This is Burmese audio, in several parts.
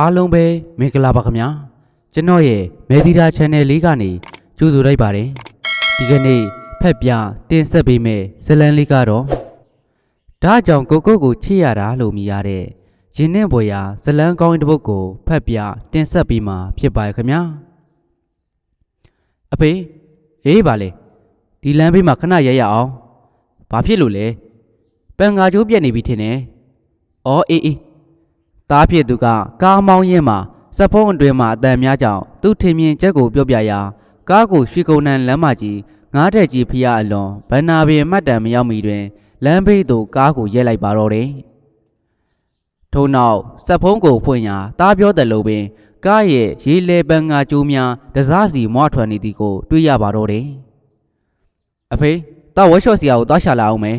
အားလုံးပဲမင်္ဂလာပါခင်ဗျာကျွန်တော်ရဲ့မေဒီတာ channel လေးကနေကြိုဆိုလိုက်ပါတယ်ဒီကနေ့ဖက်ပြတင်ဆက်ပေးမယ့်ဇတ်လန်းလေးကတော့ဒါကြောင့်ကိုကိုကိုချစ်ရတာလို့မြည်ရတဲ့ရင်နဲ့ဘွေရာဇတ်လန်းကောင်းတဲ့တစ်ပုဒ်ကိုဖက်ပြတင်ဆက်ပေးမှာဖြစ်ပါရဲ့ခင်ဗျာအဖေအေးပါလေဒီလမ်းဘေးမှာခဏရက်ရအောင်ဘာဖြစ်လို့လဲပန်ငါကျိုးပြက်နေပြီထင်တယ်အော်အေးအေး သားဖြစ်သူကကားမောင်းရင်းမှာစက်ဖုံးအတွင်းမှာအတန်များကြောင်သူ့ထင်မြင်ချက်ကိုပြောပြရာကားကိုရွှေကုန်းနန်းလမ်းမကြီးငားတဲ့ကြီးဖျားအလွန်ဗန္နာပင်မှတ်တံမရောက်မီတွင်လမ်းဘေးသို့ကားကိုရဲလိုက်ပါတော့တယ်။ထို့နောက်စက်ဖုံးကိုဖွင့်ရာသားပြောတယ်လို့ပင်ကားရဲ့ရေလေပန်းငါကျိုးများတစားစီမွားထွန်နေသည်ကိုတွေ့ရပါတော့တယ်။အဖေတာဝက်ရှော့စီယာကိုသွားရှာလာအောင်မယ်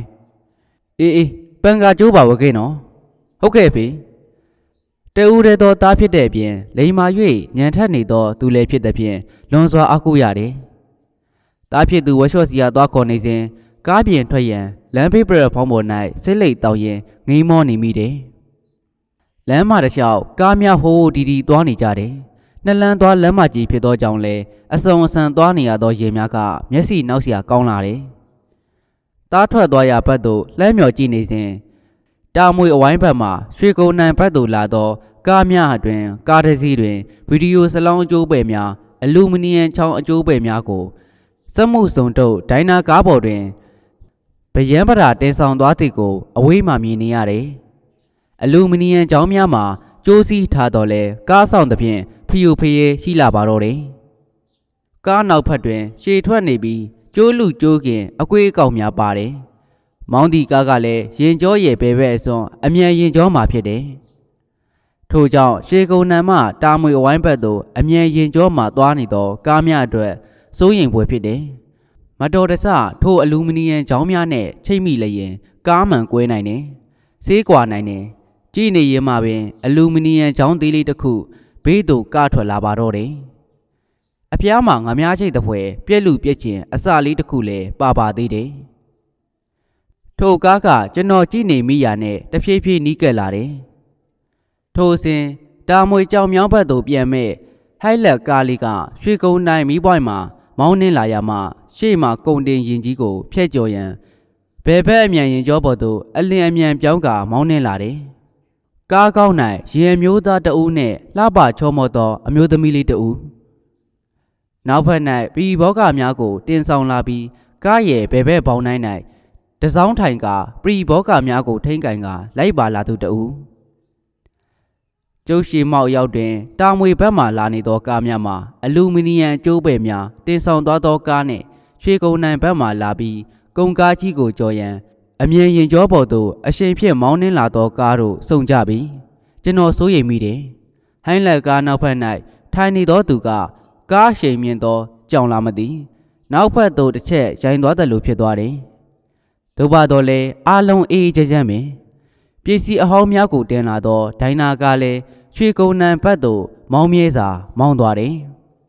။အေးအေးပန်းငါကျိုးပါဝခဲ့နော်။ဟုတ်ကဲ့ဖေ။ တဦးတည်းသောသားဖြစ်တဲ့အပြင်လိန်မာ၍ညံထက်နေသောသူလည်းဖြစ်သည်ဖြင့်လွန်စွာအကူရတယ်။သားဖြစ်သူဝက်လျှော့စီယာသွားခေါ်နေစဉ်ကားပြင်ထွက်ရန်လမ်းဘေးပရဖောင်းပေါ်၌ဆိတ်လိတ်တောင်းရင်ငိမ်းမောနေမိတယ်။လမ်းမတစ်လျှောက်ကားများဟိုးဟိုးဒီဒီသွားနေကြတယ်။နှစ်လမ်းသွားလမ်းမကြီးဖြစ်သောကြောင့်လည်းအစုံအဆန်သွားနေရသောရင်များကမျက်စိနောက်စရာကောင်းလာတယ်။သားထွက်သွားရာဘက်သို့လှမ်းမြော်ကြည့်နေစဉ် တာမွေအဝိုင်းဘက်မှရွှေကုန်းနံဘက်သို့လာသောကားများအတွင်ကားတစ်စီးတွင်ဗီဒီယိုဆလောင်းအကျိုးပဲ့များအလူမီနီယံချောင်းအကျိုးပဲ့များကိုစက်မှုစုံတုပ်ဒိုင်နာကားပေါ်တွင်ဗယံပရာတင်ဆောင်သွားသည်ကိုအဝေးမှမြင်နေရတယ်။အလူမီနီယံချောင်းများမှာကျိုးစီးထားတော်လဲကားဆောင်သဖြင့်ဖျူဖျေရှိလာပါတော့တယ်။ကားနောက်ဖက်တွင်ရှည်ထွက်နေပြီးကျိုးလူကျိုးခင်အကွေးအကောင်များပါတယ်။ မောင်းဒီကားကလည်းရင်ကျောရဲ့ဘဲဘဲအစွန်းအမြန်ရင်ကျောမှာဖြစ်တယ်။ထို့ကြောင့်ရှေကုံနံမှတာမွေအဝိုင်းဘက်သို့အမြန်ရင်ကျောမှာသွားနေသောကားများအတွက်စိုးရင်ပွဲဖြစ်တယ်။မတော်တဆထိုအလူမီနီယံချောင်းများနဲ့ချိတ်မိလျင်ကားမှန်ကွဲနိုင်တယ်။ဆေးကွာနိုင်တယ်။ကြည့်နေရင်မှပင် အလူမီနီယံချောင်းသေးလေးတစ်ခုဘေးသို့ကထွက်လာပါတော့တယ်။အဖျားမှာငများချိတ်တဲ့ဖွဲပြက်လူပြက်ချင်အစလေးတစ်ခုလည်းပါပါသေးတယ်။ ထိုကားကကျွန်တော်ကြည့်နေမိရာနဲ့တဖြည်းဖြည်းနီးကပ်လာတယ်။ထိုစဉ်တာမွေကြောင်မြောင်းဘက်သို့ပြန်မဲ့ဟိုက်လက်ကားလေးကရွှေကုန်းတိုင်းမီးပွိုင်းမှာမောင်းနှင်းလာရမှရှေ့မှာကုံတင်ရင်ကြီးကိုဖျက်ကျော်ရန်ဘယ်ဘက်အမြန်ရင်ကျောပေါ်သို့အလင်းအမြန်ပြောင်းကာမောင်းနှင်းလာတယ်။ကားကောင်း၌ရေအမျိုးသားတဦးနဲ့လှပချောမော့သောအမျိုးသမီးလေးတဦးနောက်ဖက်၌ပြည်ဘောကများကိုတင်ဆောင်လာပြီးကားရဲ့ဘယ်ဘက်ပေါင်းတိုင်း၌ တစောင်းထိုင်ကပရီဘောကာများကိုထိမ့်ကင်ကလိုက်ပါလာသူတဦးကျုပ်ရှိမောက်ရောက်တွင်တာမွေဘက်မှလာနေသောကားများမှာအလူမီနီယံအကျိုးပဲ့များတင်ဆောင်သွားသောကားနှင့်ရွှေကုန်းနိုင်ဘက်မှလာပြီးကုံကားကြီးကိုကြော်ရန်အမြင်ရင်ကျောပေါ်သို့အရှိန်ဖြင့်မောင်းနှင်းလာသောကားတို့စုံကြပြီးကျွန်တော်စိုးရိမ်မိတယ်ဟိုင်းလက်ကားနောက်ဖက်၌ထိုင်နေသောသူကကားရှိန်မြင့်သောကြောင်လာမသည်နောက်ဖက်သို့တစ်ချက်ရိုင်သွားတယ်လို့ဖြစ်သွားတယ် ဒုဘာတော်လဲအားလုံးအေးအေးချမ်းချမ်းပင်ပစ္စည်းအဟောင်းများကိုတင်လာသောဒိုင်နာကလည်းရွှေကုန်းနံဘက်သို့မောင်းမြဲစွာမောင်းသွားတယ်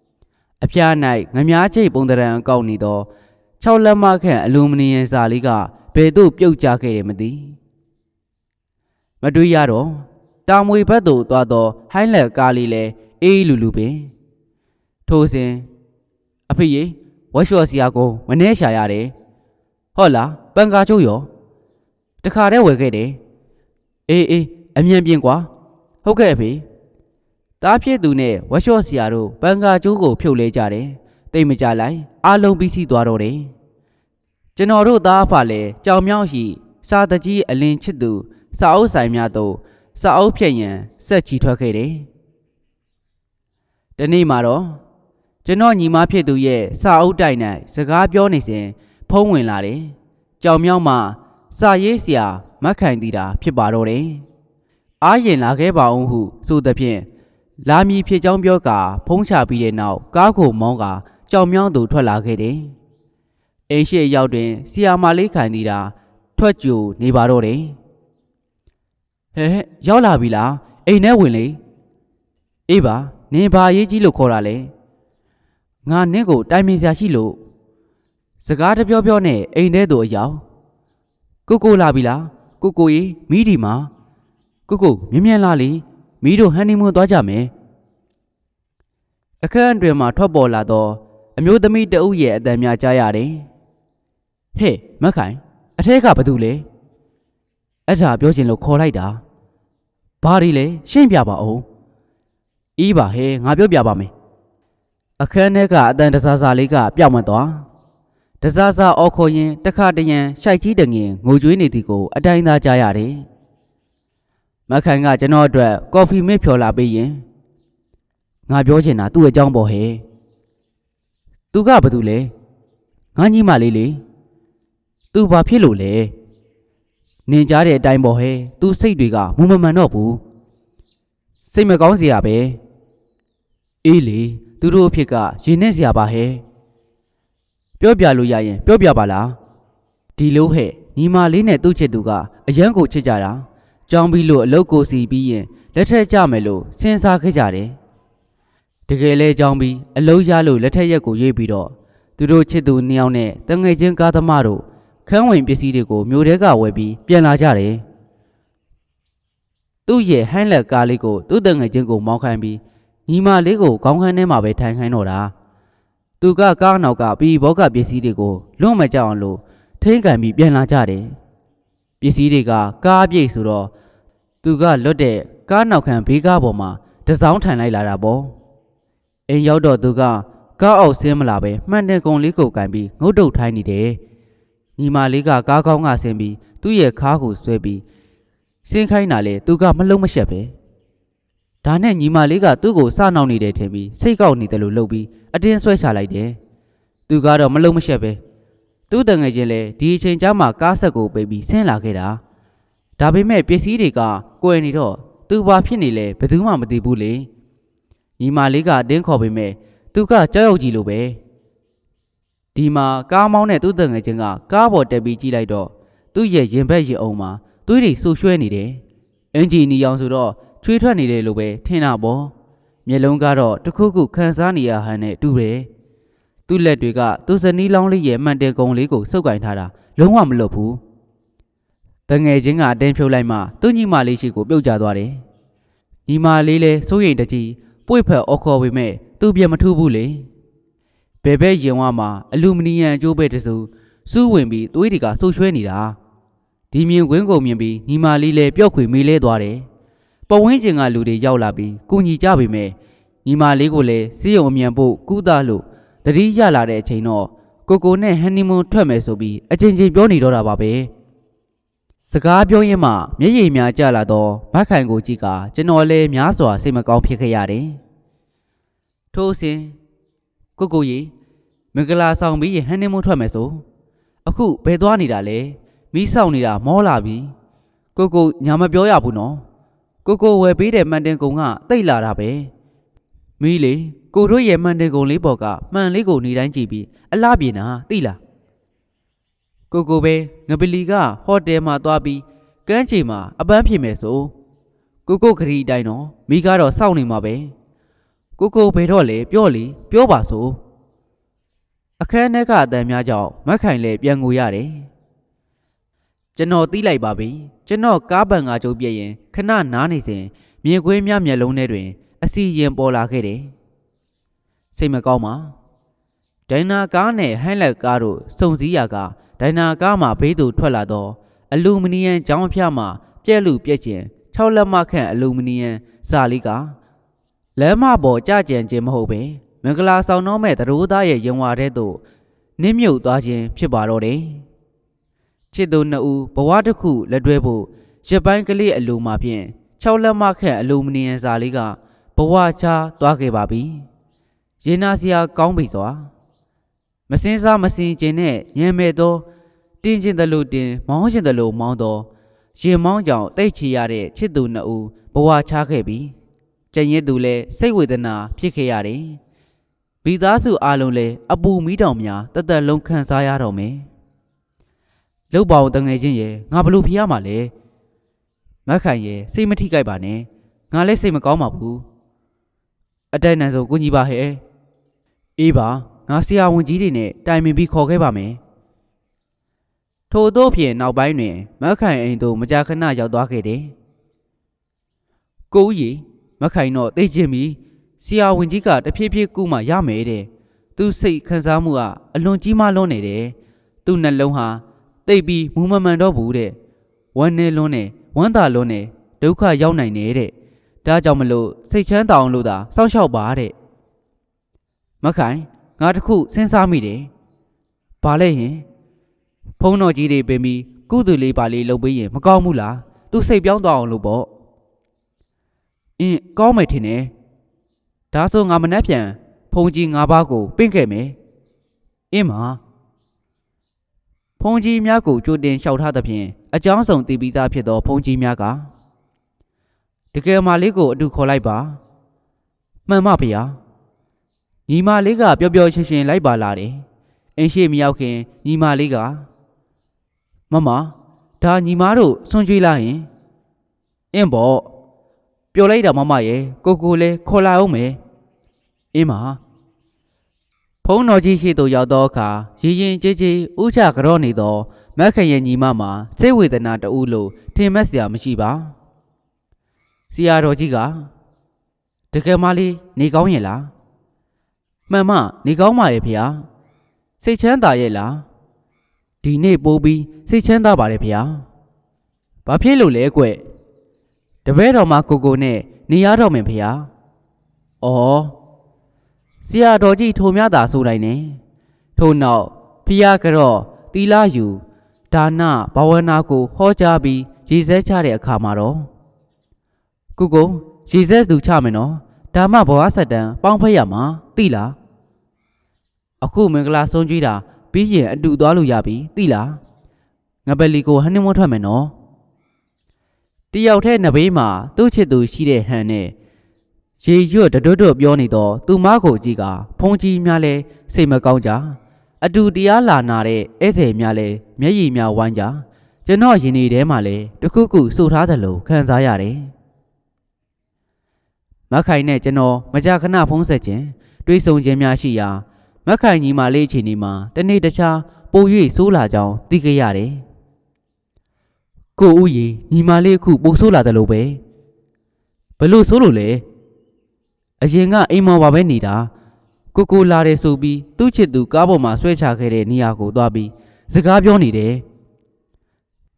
။အဖျား၌ငမားချိတ်ပုံတရံအကောက်နေသော6လက်မခန့်အလူမီနီယံစာလေးကဘယ်သို့ပြုတ်ကျခဲ့တယ်မသိ။မတွေ့ရတော့တာမွေဘက်သို့သွားသောဟိုင်းလက်ကားလေးလည်းအေးလူလူပင်ထိုစဉ်အဖေရေဝက်လျှော်စီယာကိုမနှဲရှာရတယ် ဟုတ်လားပန်ကာချိုးရောတခါတည်းဝယ်ခဲ့တယ်အေးအေးအမြန်ပြင်ကွာဟုတ်ကဲ့အဖေတားဖြစ်သူနဲ့ဝက်လျှော့ဆရာတို့ပန်ကာချိုးကိုဖြုတ်လဲကြတယ်တိတ်မကြလိုက်အားလုံးပြီးစီးသွားတော့တယ်ကျွန်တော်တို့သားအဖလည်းကြောင်မြောင်းရှိ စာတကြီးအလင်းချစ်သူစာအုပ်ဆိုင်များတို့စာအုပ်ဖြည့်ရန်စက်ချီထွက်ခဲ့တယ်ဒီနေ့မှာတော့ကျွန်တော်ညီမဖြစ်သူရဲ့စာအုပ်တိုက်၌စကားပြောနေစဉ် ဖုံးဝင်လာတယ်။ကြောင်မြောင်းမှာစာရေးဆရာမက်ခိုင်တီတာဖြစ်ပါတော့တယ်။အားရင်လာခဲ့ပါအောင်ဟုဆိုသဖြင့်လာမည်ဖြစ်ကြောင်းပြောကာဖုံးချပြီးတဲ့နောက်ကားကိုမောင်းကာကြောင်မြောင်းသူထွက်လာခဲ့တယ်။အိမ်ရှိရောက်တွင်ဆီယာမလေးခိုင်တီတာထွက်ကြူနေပါတော့တယ်။ဟဲ့ဟဲ့ရောက်လာပြီလားအိမ်ထဲဝင်လေ။အေးပါနင်ဘာရေးကြီးလို့ခေါ်တာလဲ။ငါနင့်ကိုတိုင်ပင်စရာရှိလို့ စကားတပြောပြောနဲ့အိမ်ထဲသို့အရောက်ကိုကိုလာပြီလားကိုကိုကြီးမိဒီမှာကိုကိုမြင်မြန်လာလေမီးတို့ဟန်နီမွန်းသွားကြမယ်အခန်းအတွင်မှထွက်ပေါ်လာသောအမျိုးသမီးတဦးရဲ့အတန်များကြားရတယ်ဟဲ့မက်ခိုင်အထက်ကဘာတူလဲအဲ့ဒါပြောချင်လို့ခေါ်လိုက်တာဘာဒီလဲရှင်းပြပါဦးအီးပါဟဲ့ငါပြောပြပါမယ်အခန်းထဲကအတန်တစားစားလေးကပြောင်းမသွား တစားစားအော်ခေါ်ရင်တခါတရံရှိုက်ကြီးတငင်ငိုကြွေးနေသည်ကိုအတိုင်းသားကြားရတယ်မက်ခိုင်ကကျွန်တော်အတွက်ကော်ဖီမစ်ဖြော်လာပေးရင်ငါပြောချင်တာသူ့အကြောင်းပေါ့ဟဲ့သူကဘာတူလဲငါညီမလေးလေသူဘာဖြစ်လို့လဲနင်ကြားတဲ့အတိုင်းပေါ့ဟဲ့သူစိတ်တွေကမူမမှန်တော့ဘူးစိတ်မကောင်းစရာပဲအေးလေသူတို့အဖြစ်ကရင်နဲ့စရာပါဟဲ့ ပြောပြလို့ရရင်ပြောပြပါလားဒီလိုဟဲ့ညီမလေးနဲ့သူ့ချစ်သူကအရန်ကိုချစ်ကြတာကြောင်းပြီးလို့အလုတ်ကိုစီပြီးရင်လက်ထက်ကြမယ်လို့စဉ်းစားခဲ့ကြတယ်တကယ်လဲကြောင်းပြီးအလုတ်ရလို့လက်ထက်ရက်ကိုရွေးပြီးတော့သူတို့ချစ်သူနှစ်ယောက်နဲ့တငယ်ချင်းကားသမားတို့ခန်းဝင်ပစ္စည်းတွေကိုမျိုးတဲကဝယ်ပြီးပြန်လာကြတယ်သူ့ရဲ့ဟန်းလက်ကားလေးကိုသူ့တငယ်ချင်းကိုမောင်းခိုင်းပြီးညီမလေးကိုခေါင်းခန်းထဲမှာပဲထိုင်ခိုင်းတော့တာ သူကကားနောက်ကပြီးဘောကပစ္စည်းတွေကိုလွန့်မကြအောင်လို့ထိန်းကန်ပြီးပြန်လာကြတယ်ပစ္စည်းတွေကကားအပြည့်ဆိုတော့သူကလွတ်တဲ့ကားနောက်ခံဘေးကားပေါ်မှာတစောင်းထိုင်လိုက်လာတာပေါ့အိမ်ရောက်တော့သူကကားအောက်ဆင်းမလာပဲမှန်တယ်ကုံလေးကိုကန်ပြီးငုတ်တုတ်ထိုင်းနေတယ်ညီမလေးကကားကောင်းကဆင်းပြီးသူ့ရဲ့ခါးကိုဆွဲပြီးဆင်းခိုင်းတာလေသူကမလုံးမရှက်ပဲ ဒါနဲ့ညီမလေးကသူ့ကိုစနှောက်နေတယ်ထင်ပြီးစိတ်ကောက်နေတယ်လို့လှုပ်ပြီးအတင်းဆွဲချလိုက်တယ်သူကတော့မလုံးမရှက်ပဲသူ့တငယ်ချင်းလေဒီအချိန်ကျမှကားဆက်ကိုပိတ်ပြီးဆင်းလာခဲ့တာဒါပေမဲ့ပစ္စည်းတွေကကွယ်နေတော့သူဘာဖြစ်နေလဲဘယ်သူမှမသိဘူးလေညီမလေးကအတင်းခေါ်ပေမဲ့သူကကြောက်ရွံ့ကြည့်လို့ပဲဒီမှာကားမောင်းတဲ့သူ့တငယ်ချင်းကကားပေါ်တက်ပြီးကြည့်လိုက်တော့သူ့ရဲ့ရင်ဘက်ရင်အောင်မှာသွေးတွေဆူရွှဲနေတယ်အင်ဂျင်နီအောင်ဆိုတော့ ချွေးထွက်နေတယ်လို့ပဲထင်တာပေါ့မျက်လုံးကတော့တစ်ခုခုခန်းစားနေရဟန်နဲ့တူတယ်သူ့လက်တွေကသူ့ဇနီးလောင်းလေးရဲ့မှန်တယ်ကုံလေးကိုစုပ်ကင်ထားတာလုံးဝမလွတ်ဘူးတငယ်ချင်းကအတင်းဖြုတ်လိုက်မှသူ့ညီမလေးရှိကိုပြုတ်ကျသွားတယ်ညီမလေးလည်းစိုးရိမ်တကြီးပွေ့ဖက်အော်ခေါ်ပေမဲ့သူပြန်မထူးဘူးလေဘယ်ဘက်ရင်ဝါမှာအလူမီနီယံအကျိုးပဲတစုစူးဝင်ပြီးသွေးတွေကဆူရွှဲနေတာဒီမြင်ကွင်းကိုမြင်ပြီးညီမလေးလည်းပျော့ခွေမေးလဲသွားတယ် ပဝင်းကျင်ကလူတွေရောက်လာပြီးကုညီကြပေမဲ့ညီမလေးကိုလည်းစီးရုံအမြန်ဖို့ကူးသားလို့တတိရလာတဲ့အချိန်တော့ကိုကိုနဲ့ဟန်နီမွန်ထွက်မယ်ဆိုပြီးအချင်းချင်းပြောနေတော့တာပါပဲစကားပြောရင်းမှမျက်ရည်များကျလာတော့မက်ခိုင်ကိုကြည့်ကကျွန်တော်လည်းများစွာစိတ်မကောင်းဖြစ်ခဲ့ရတယ်ထို့အစဉ်ကိုကိုကြီးမင်္ဂလာဆောင်ပြီးဟန်နီမွန်ထွက်မယ်ဆိုအခုဘယ်သွားနေတာလဲမီးဆောင်နေတာမောလာပြီကိုကိုညာမပြောရဘူးနော် ကိုကိုဝယ်ပေးတဲ့မှန်တင်ကုံကတိတ်လာတာပဲမီးလေကိုတို့ရဲ့မှန်တင်ကုံလေးပေါ်ကမှန်လေးကိုနေတိုင်းကြည့်ပြီးအလားပြေနာသိလားကိုကိုပဲငပလီကဟိုတယ်မှာသွားပြီးကမ်းခြေမှာအပန်းဖြေမယ်ဆိုကိုကိုခရီးတိုင်းတော့မိကတော့စောင့်နေမှာပဲကိုကိုဘယ်တော့လဲပြောလေပြောပါဆိုအခန်းထဲကအတန်များကြောင့်မက်ခိုင်လည်းပြန်ငိုရတယ် ကျွန်တော်တီးလိုက်ပါပြီကျွန်တော်ကားပန်ငါကျုပ်ပြည့်ရင်ခဏနားနေစဉ်မြင်ကွင်းများမျက်လုံးထဲတွင် အစီရင်ပေါ်လာခဲ့တယ်စိတ်မကောင်းပါဒိုင်နာကားနဲ့ဟန်လက်ကားတို့စုံစည်းရာကဒိုင်နာကားမှာဘေးသူထွက်လာတော့အလူမီနီယံကြောင်းဖျားမှာပြက်လူပြက်ကျင်6လက်မခန့်အလူမီနီယံစာလေးကလမ်းမပေါ်ကြကြံခြင်းမဟုတ်ပဲမင်္ဂလာဆောင်တော့မဲ့သရိုးသားရဲ့ရင်ဝါတဲ့သို့နင်းမြုပ်သွားခြင်းဖြစ်ပါတော့တယ် ချစ်သူနှစ်ဦးဘဝတစ်ခုလက်တွဲဖို့ရပိုင်းကလေးအလိုမှာဖြင့်6လက်မခန့်အလူမီနီယံစာလေးကဘဝချားသွားခဲ့ပါပြီရင်နာစရာကောင်းပြီစွာမစင်းစားမစင်ကျင်နဲ့ညံမဲ့သောတင်းကျင်တယ်လို့တင်းမောင်းကျင်တယ်လို့မောင်းတော့ရင်မောင်းကြောင်တိတ်ချရတဲ့ချစ်သူနှစ်ဦးဘဝချားခဲ့ပြီကျန်ရစ်သူလည်းစိတ်ဝေဒနာဖြစ်ခဲ့ရတယ်မိသားစုအလုံးလည်းအပူမီးတောင်များတသက်လုံးခံစားရတော့မယ် လုတ်ပါအောင်တငယ်ချင်းရဲ့ငါဘလို့ဖျားမှာလဲမက်ခိုင်ရဲ့စိတ်မထိကြိုက်ပါနဲ့ငါလည်းစိတ်မကောင်းပါဘူးအတိုက်နိုင်ဆုံးကိုကြီးပါဟဲ့အေးပါငါဆရာဝန်ကြီးတွေနဲ့တိုင်ပင်ပြီးခေါ်ခဲ့ပါမယ်ထို့သောဖြင့်နောက်ပိုင်းတွင်မက်ခိုင်အိမ်သို့မကြာခဏရောက်သွားခဲ့တယ်ကိုဦးကြီးမခိုင်တော့သိချင်ပြီဆရာဝန်ကြီးကတဖြည်းဖြည်းကူမှရမယ်တဲ့သူစိတ်ခံစားမှုကအလွန်ကြီးမားလွန်းနေတယ်သူ့နှလုံးဟာ တိတ်ပြီးမူမမှန်တော့ဘူးတဲ့ဝမ်းနေလွန်းနေဝမ်းသာလွန်းနေဒုက္ခရောက်နိုင်နေတဲ့ဒါကြောင့်မလို့စိတ်ချမ်းသာအောင်လို့သာစောင့်ရှောက်ပါတဲ့မခိုင်ငါတခုစဉ်းစားမိတယ်ဘာလဲရင်ဖုန်းတော်ကြီးတွေပင်ပြီးကုသလေးပါလေးလုပ်ပေးရင်မကောင်းဘူးလားသူစိတ်ပြောင်းသွားအောင်လို့ပေါ့အင်းကောင်းမယ်ထင်တယ်ဒါဆိုငါမနှက်ပြန်ဖုန်ကြီး၅ပါးကိုပင့်ခဲ့မယ်အင်းမဖုန် ကြီးများကိုကြိုတင်လျှောက်ထားသဖြင့်အကြောင်းဆောင်တည်ပြီးသားဖြစ်သောဖုန်ကြီးများကတကယ်မလေးကိုအတူခေါ်လိုက်ပါမှန်မဖေဟာညီမလေးကပျော်ပျော်ရွှင်ရွှင်လိုက်ပါလာတယ်အင်းရှိမရောက်ခင်ညီမလေးကမမဒါညီမတို့ဆွန်ကြွေးလိုက်ရင်အင်းပေါ့ပျော်လိုက်တာမမရဲ့ကိုကိုလည်းခေါ်လာအောင်မယ်အင်းမ ဖုံးတော်ကြီးရှိသို့ရောက်သောအခါရည်ရင်ကြည်ကြည်ဥချကြော့နေသောမက်ခရဲ့ညီမမှာစိတ်ဝေဒနာတဦးလိုထင်မှတ်စရာမရှိပါဆရာတော်ကြီးကတကယ်မလေးနေကောင်းရဲ့လားမှန်မနေကောင်းပါရဲ့ဖေဟာစိတ်ချမ်းသာရဲ့လားဒီနေ့ပိုးပြီးစိတ်ချမ်းသာပါတယ်ဖေဟာဘာဖြစ်လို့လဲကွတပည့်တော်မှာကိုကိုနဲ့နေရတော့မယ်ဖေဟာ။အော် ဆရာတော်ကြီးထိုများသာဆိုတိုင်းနေ။ထို့နောက်ဖျားကတော့တီလာယူဒါနဘာဝနာကိုဟောကြားပြီးရည်စဲချတဲ့အခါမှာတော့ကိုကိုရည်စဲသူချမယ်နော်။ဒါမှဘဝဆက်တန်ပေါင်းဖက်ရမှာသိလား။အခုမင်္ဂလာဆုံးကြွေးတာပြီးရင်အတူသွားလို့ရပြီသိလား။ငပလီကိုဟန်နီမွန်းထွက်မယ်နော်။တယောက်တည်းနဘေးမှာသူ့ချစ်သူရှိတဲ့ဟန်နဲ့ ရေရွတ်တတွတ်တွတ်ပြောနေတော့သူမကိုကြည့်ကဖုန်ကြီးများလဲစိတ်မကောင်းကြအတူတရားလာနာတဲ့ဧည့်သည်များလဲမျက်ရည်များဝိုင်းကြကျွန်တော်ရင်နေထဲမှာလဲတခုခုစိုးထားသလိုခံစားရတယ်မခိုင်နဲ့ကျွန်တော်မကြာခဏဖုံးဆက်ခြင်းတွေးဆုံခြင်းများရှိရာမခိုင်ညီမလေးအချိန်ဒီမှာတနေ့တခြားပို၍ဆိုးလာကြောင်းသိခဲ့ရတယ်ကိုဦးကြီးညီမလေးအခုပိုဆိုးလာတယ်လို့ပဲဘလို့ဆိုးလို့လဲ အရင်ကအိမ်မော်ပါပဲနေတာကိုကိုလာတယ်ဆိုပြီးသူ့ချစ်သူကားပေါ်မှာဆွဲချခဲ့တဲ့နေရာကိုသွားပြီးစကားပြောနေတယ်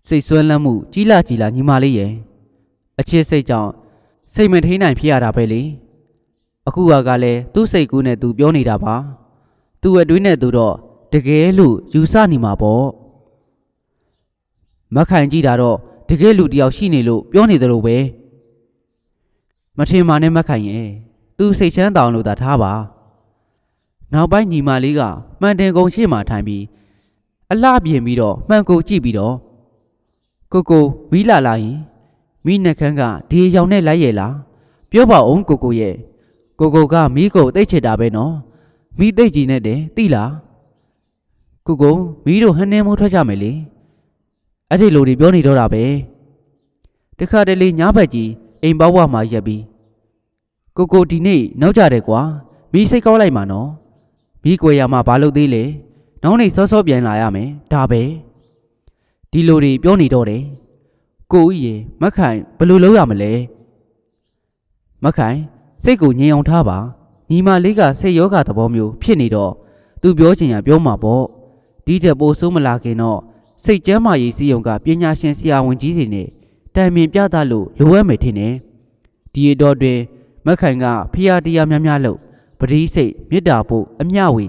စိတ်ဆွဲလန်းမှုကြီးလာကြီးလာညီမလေးရဲ့အချစ်စိတ်ကြောင့်စိတ်မထိန်နိုင်ဖြစ်ရတာပဲလေအခုကကလည်းသူ့စိတ်ကူးနဲ့သူပြောနေတာပါသူ့အတွင်းနဲ့သူတော့တကယ်လို့ယူဆနေမှာပေါ့မခိုင်ကြည့်တာတော့တကယ်လူတစ်ယောက်ရှိနေလို့ပြောနေသလိုပဲမထင်ပါနဲ့မခိုင်ရဲ့ သူစိတ်ချမ်းသာအောင်လို့သာထားပါနောက်ပိုင်းညီမလေးကမှန်တင်ကုံရှေ့မှာထိုင်ပြီးအလှပြင်ပြီးတော့မှန်ကိုကြည့်ပြီးတော့ကိုကိုမီးလာလာရင်မိနှက်ခမ်းကဒီရောင်နဲ့လိုက်ရဲ့လားပြောပါအောင်ကိုကိုရဲ့ကိုကိုကမီးကိုတိတ်ချစ်တာပဲနော်မီးတိတ်ကြည့်နေတယ်သိလားကိုကိုမီးတို့ဟန်နေမိုးထွက်ကြမယ်လေအဲ့ဒီလိုတွေပြောနေတော့တာပဲတခါတလေညဘက်ကြီးအိမ်ပေါဝမှာရက်ပြီး ကိုကိုဒီနေ့နောက်ကြတယ်ကွာမီးစိတ်ကောက်လိုက်မှာနော်မီးကွယ်ရမှာဘာလုပ်သေးလဲနောက်နေ့စောစောပြန်လာရမယ်ဒါပဲဒီလိုတွေပြောနေတော့တယ်ကိုဦးရေမက်ခိုင်ဘယ်လိုလုပ်ရမလဲမက်ခိုင်စိတ်ကိုငြိမ်အောင်ထားပါညီမလေးကစိတ်ယောဂသဘောမျိုးဖြစ်နေတော့သူပြောချင်ရပြောမှာပေါ့ဒီချက်ပိုဆိုးမလာခင်တော့စိတ်ကျမ်းမာရေးစီယုံကပညာရှင်ဆရာဝန်ကြီးတွေနဲ့တိုင်ပင်ပြသလို့လိုအပ်မယ်ထင်တယ်။ဒီအတော်တွင် မက်ခိုင်ကဖျားတရားများများလို့ပရိစိတ်မေတ္တာဖို့အမျှဝေ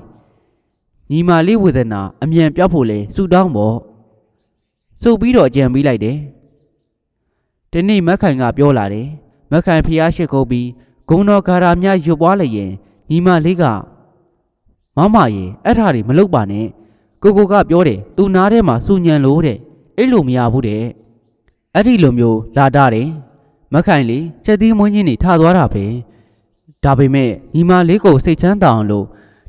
ညီမလေးဝေဒနာအမြန်ပြောက်ဖို့လဲဆုတောင်းပေါ့။စုပ်ပြီးတော့အကြံပေးလိုက်တယ်။ဒီနေ့မက်ခိုင်ကပြောလာတယ်။မက်ခိုင်ဖျားရှိခိုးပြီးဂုံတော်ဂါရာများရွတ်ပွားလိုက်ရင်ညီမလေးကမမရေအဲ့ဓာတွေမလုပ်ပါနဲ့ကိုကိုကပြောတယ်သူနားထဲမှာစူညံလို့တဲ့အဲ့လိုမရဘူးတဲ့အဲ့ဒီလိုမျိုးလာတာတယ် မခိုင်လေချက်သီးမွင်းချင်းနေထသွားတာပဲဒါပေမဲ့ညီမလေးကိုစိတ်ချမ်းသာအောင်လို့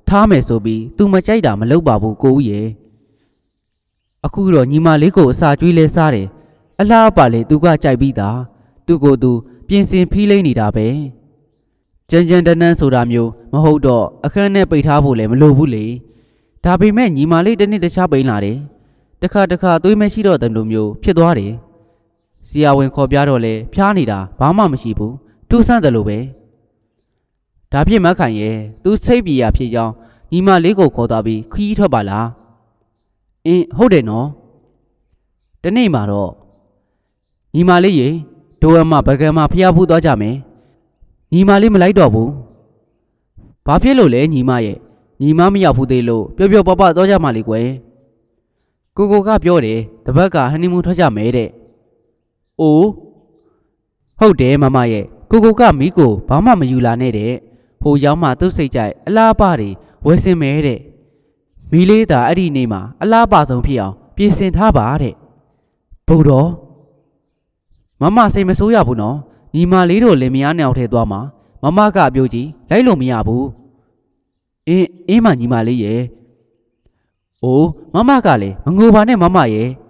ထားမယ်ဆိုပြီးသူမကြိုက်တာမလုပ်ပါဘူးကိုဦးရဲ့အခုတော့ညီမလေးကိုအစာကျွေးလဲစားတယ်အလားအပါလေသူကကြိုက်ပြီးသားသူကိုယ်သူပြင်ဆင်ဖီးလိမ့်နေတာပဲကြမ်းကြမ်းတန်းတန်းဆိုတာမျိုးမဟုတ်တော့အခန်းနဲ့ပိတ်ထားဖို့လည်းမလိုဘူးလေဒါပေမဲ့ညီမလေးတစ်နေ့တခြားပိန်လာတယ်။တခါတခါသွေးမရှိတော့တယ်လို့မျိုးဖြစ်သွားတယ်။ ဆရာဝန်ခေါ်ပြတော့လေဖျားနေတာဘာမှမရှိဘူးတူးဆန်းတယ်လို့ပဲဒါဖြင့်မက်ခိုင်ရဲ့သူစိတ်ပြေရဖြစ်ကြောင်းညီမလေးကိုခေါ်သွားပြီးခီးထွက်ပါလားအင်းဟုတ်တယ်နော်တနေ့မှာတော့ညီမလေးရေဒိုအမဘကံမှာဖျားဖူးသွားကြမယ်ညီမလေးမလိုက်တော့ဘူးဘာဖြစ်လို့လဲညီမရဲ့ညီမမရောက်ဘူးသေးလို့ပျော်ပျော်ပပသွားကြမှာလေကွယ်ကိုကိုကပြောတယ်တပတ်ကဟန်နီမူန်ထွက်ကြမယ်တဲ့။ အိုးဟုတ်တယ်မမရဲ့ကိုကိုကမိကိုဘာမှမယူလာနဲ့တဲ့။ဟိုရောက်မှသူ့စိတ်ကြိုက်အလားပါတွေဝယ်စင်မယ်တဲ့။မိလေးသာအဲ့ဒီနေ့မှာအလားပါဆုံးဖြစ်အောင်ပြင်ဆင်ထားပါတဲ့။ဘုတော်မမစိတ်မဆိုးရဘူးနော်။ညီမလေးတို့လင်မယားနဲ့အောင်ထဲသွားမှာမမကအပြိုကြီးလိုက်လို့မရဘူး။အင်းအင်းမညီမလေးရဲ့။အိုးမမကလည်းမငိုပါနဲ့မမရဲ့။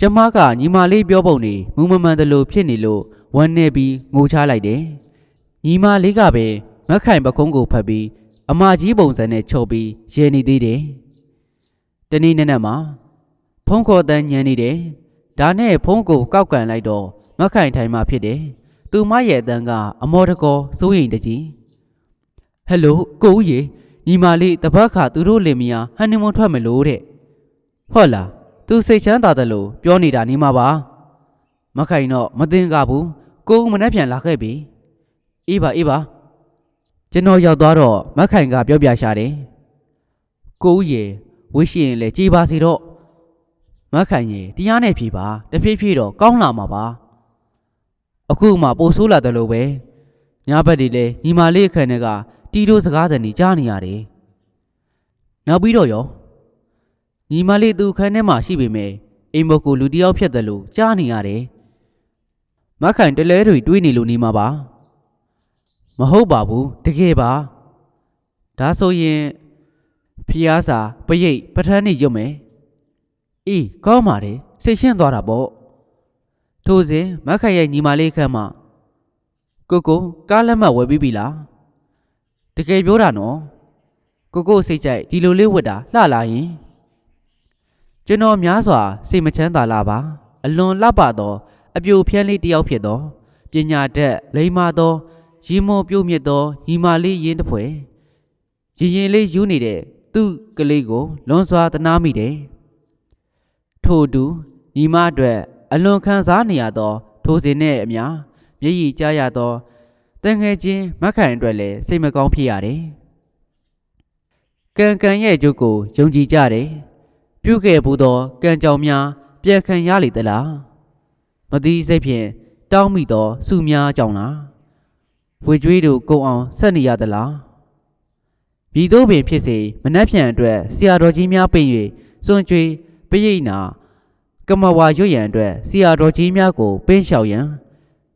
ကျမကညီမလေးပြောပုံနေမူမမှန်တယ်လို့ဖြစ်နေလို့ဝမ်းနေပြီးငိုချလိုက်တယ်။ညီမလေးကပဲမက်ခိုင်ပကုံးကိုဖတ်ပြီးအမကြီးပုံစံနဲ့ချုပ်ပြီးရဲနေသေးတယ်။တနေ့နေ့နဲ့မှာဖုံးခေါ်တန်းညံနေတယ်။ဒါနဲ့ဖုံးကိုကောက်ကန်လိုက်တော့မက်ခိုင်ထိုင်မှဖြစ်တယ်။သူမရဲ့အတန်းကအမော်တကောစိုးရိမ်တကြီး။ဟယ်လိုကိုဦးရေညီမလေးတပတ်ခါသူတို့လင်မယားဟန်နီမွန်ထွက်မလို့တဲ့ဟုတ်လား သူစိတ်ချမ်းသာတယ်လို့ပြောနေတာနေမှာပါမခိုင်တော့မတင်ကြဘူးကိုဦးမနှက်ပြန်လာခဲ့ပြီအေးပါအေးပါကျွန်တော်ရောက်သွားတော့မခိုင်ကပြောပြရှာတယ်ကိုဦးရေဝိရှိရင်လေကြည်ပါစီတော့မခိုင်ရေတရားနဲ့ဖြေပါတဖြည်းဖြည်းတော့ကောင်းလာမှာပါအခုမှပိုဆိုးလာတယ်လို့ပဲညာဘက်ဒီလေညီမလေးအခန်းထဲကတီတို့စကားသံကြီးကြားနေရတယ်။နောက်ပြီးတော့ရော ညီမလေးသူခန်းထဲမှာရှိပေမဲ့အိမ်ဘက်ကိုလူတစ်ယောက်ဖြတ်တယ်လို့ကြားနေရတယ်။မခိုင်တလဲတွေတွေးနေလို့နေမှာပါ။မဟုတ်ပါဘူးတကယ်ပါ။ဒါဆိုရင်ဖျားစာပရိတ်ပထန်းနေရုံမယ်။အေးကောင်းပါတယ်စိတ်ရှင်းသွားတာပေါ့။ထို့စဉ်မခိုင်ရဲ့ညီမလေးခန်းမှာကိုကိုကားလက်မှတ်ဝယ်ပြီးပြီလား။တကယ်ပြောတာနော်ကိုကိုစိတ်ကြိုက်ဒီလိုလေးဝတ်တာလှလာရင် ကျွန်တော်များစွာစိတ်မချမ်းသာလာပါ အလွန်လှပသော အပြိုဖျန်းလေးတစ်ယောက်ဖြစ်သောပညာတတ်လိမ္မာသောရီမွန်ပြုတ်မြတ်သောညီမလေးရင်းတစ်ဖွဲရင်ရင်လေးယူနေတဲ့သူ့ကလေးကို လွန်စွာတနာမိတယ်ထို့အတူညီမအတွက်အလွန်ခံစားနေရသော ထိုစဉ်နဲ့အမျှမျက်ရည်ကျရသောတန်ငယ်ချင်းမက်ခိုင်အတွက်လည်းစိတ်မကောင်းဖြစ်ရတယ်။ကံကံရဲ့အကျိုးကိုယုံကြည်ကြတယ်။ ပြုခဲ့ဘူးသောကံကြောင့်များပြန်ခံရလေသလား။မသိစိတ်ဖြင့်တောင်းမိသောစုများကြောင့်လား။ဝေကြွေးတို့ကုံအောင်ဆက်နေရသလား။ပြည်သို့ပင်ဖြစ်စေမနှက်ဖြန်အတွက်ဆရာတော်ကြီးများပင်၍စွန့်ကြွေးပရိတ်နာကမဝါရွတ်ရန်အတွက်ဆရာတော်ကြီးများကိုပင်းလျှောက်ရန်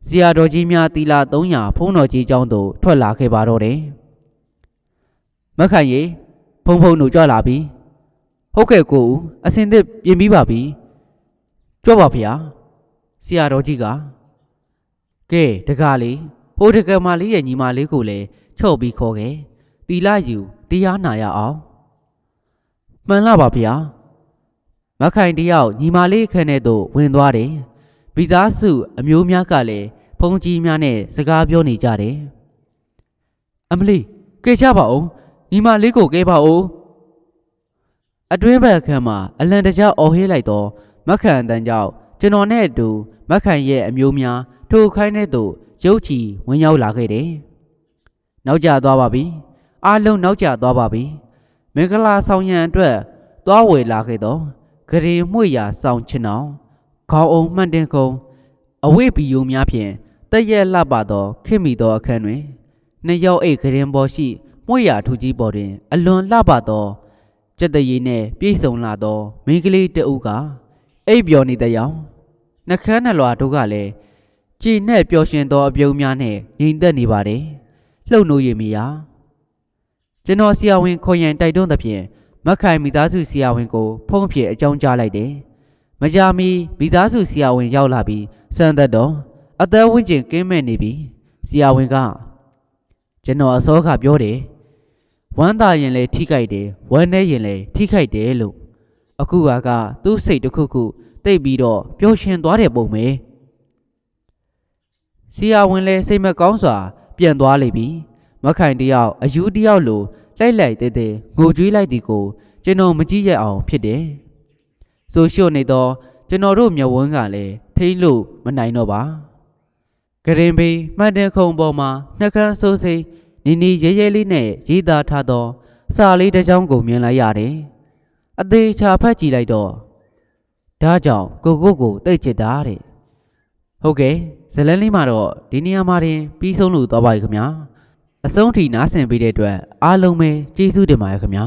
ဆရာတော်ကြီးများတီလာ300ဖုံးတော်ကြီးကျောင်းသို့ထွက်လာခဲ့ပါတော့တယ်။မက်ခိုင်ရေဖုံဖုံတို့ကြွလာပြီ။ ဟုတ်ကဲ့ကိုဦးအစင်သစ်ပြင်ပြီးပါပြီ။ကြွပါဗျာ။ဆရာတော်ကြီးကကဲတကားလေးဟိုတကယ်မလေးရဲ့ညီမလေးကိုလည်းချုပ်ပြီးခေါ်ခဲ့။တီလာယူတရားနာရအောင်။မှန်လားပါဗျာ။မက်ခိုင်တယောက်ညီမလေးအခန်းထဲသို့ဝင်သွားတယ်။မိသားစုအမျိုးများကလည်းဖုန်ကြီးများနဲ့စကားပြောနေကြတယ်။အမလီကဲကြပါဦးညီမလေးကိုကဲပါဦး အတွင်းဘက်အခန်းမှာအလံတကြားအော်ဟေးလိုက်တော့မက်ခန်အတန်းကြောင့်ကျွန်တော်နဲ့အတူမက်ခန်ရဲ့အမျိုးများထိုခိုင်းတဲ့သို့ရုပ်ချီဝင်ရောက်လာခဲ့တယ်။နောက်ကျသွားပါပြီ။အားလုံးနောက်ကျသွားပါပြီ။မင်္ဂလာဆောင်ရန်အတွက်သွားဝယ်လာခဲ့တော့ဂရေမှု့ရာဆောင်ချင်အောင်ခေါင်းအောင်မှန်တင်ကုန်အဝိပီယုံများဖြင့်တရက်လှပသောခင်မိသောအခန်းတွင်နှစ်ယောက်အိတ်ခရင်ပေါ်ရှိမွေရာထူကြီးပေါ်တွင် အလွန်လှပသော စက်တရီနှင့်ပြည့်စုံလာသောမိန်းကလေးတဦးကအိပ်ပျော်နေတဲ့ယောင်နှခမ်းနှလွာတို့ကလည်းကြည်နဲ့ပျော်ရွှင်သောအပြုံးများနှင့်ငြိမ်သက်နေပါတယ်လှုပ်နိုးရမီယာကျွန်တော်ဆရာဝန်ခွန်ရန်တိုက်တွန်းသဖြင့်မက်ခိုင်မိသားစုဆရာဝန်ကို ဖုံးဖြေအကြောင်းကြားလိုက်တယ်မကြာမီမိသားစုဆရာဝန်ရောက်လာပြီးစံသက်တော့အသက်ဝင့်ကျင်ကင်းမဲ့နေပြီဆရာဝန်ကကျွန်တော်အစောကပြောတယ် ဝမ်းသာရင်လည်းထိခိုက်တယ်ဝမ်းနည်းရင်လည်းထိခိုက်တယ်လို့အခုကကသူ့စိတ်တစ်ခုခုတတိတ်ပြီးတော့ပျော်ရွှင်သွားတဲ့ပုံပဲစီယာဝင်လဲစိတ်မကောင်းစွာ ပြန်သွားလိမ့်ပြီမခိုင်တယောက်အယူတယောက်လိုလိုက်လိုက်တဲတဲငိုကြွေးလိုက်သည်ကိုကျွန်တော်မကြည့်ရအောင်ဖြစ်တယ်ဆိုရှုနေတော့ကျွန်တော်တို့မျက်ဝန်းကလည်းထိမ့်လို့မနိုင်တော့ပါဂရင်ဘေးမှန်တယ်ခုံပေါ်မှာနှကန်းဆိုးစိမ့် နီနီရဲရဲလေးနဲ့ရေးသားထားသော စာလေးတစ်ကြောင်းကိုမြင်လိုက်ရတယ်အသေးချာဖတ်ကြည့်လိုက်တော့ဒါကြောင့်ကိုကိုကိုတိတ်ချစ်တာတဲ့ဟုတ်ကဲ့ဇလန်းလေးမှာတော့ဒီနေရာမှာတင်ပြီးဆုံးလို့သွားပါပြီခင်ဗျာအဆုံးထိနားဆင်ပေးတဲ့အတွက်အားလုံးပဲကျေးဇူးတင်ပါတယ်ခင်ဗျာ